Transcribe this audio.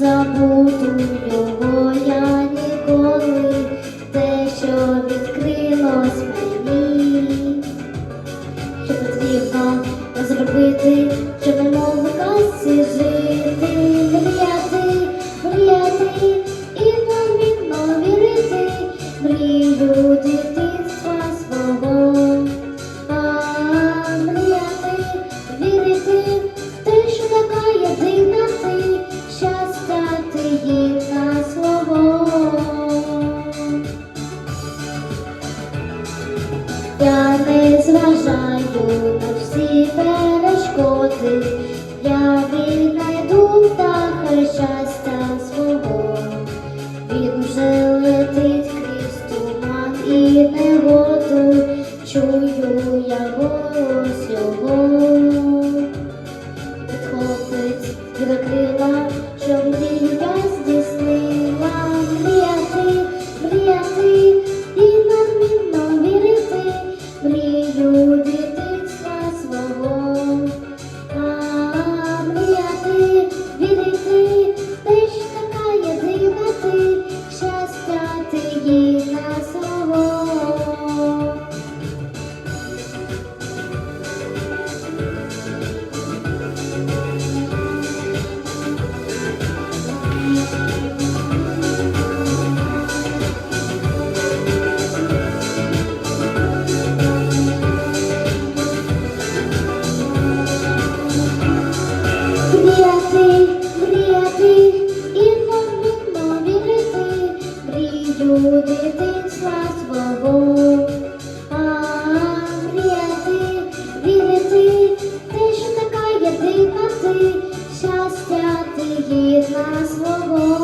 забуду його я ніколи, те, що відкрилось мені, що потрібно зробити. Я не зважаю на всі перешкоди, я віднайду птаха щастя свого. Він вже летить крізь туман і негоду, чую я голос його. Підхопить крила, що мрію я дитинства мрію дитинства свого. А мріяти, вірити, те, що така єдина ти, щастя ти гідна свого.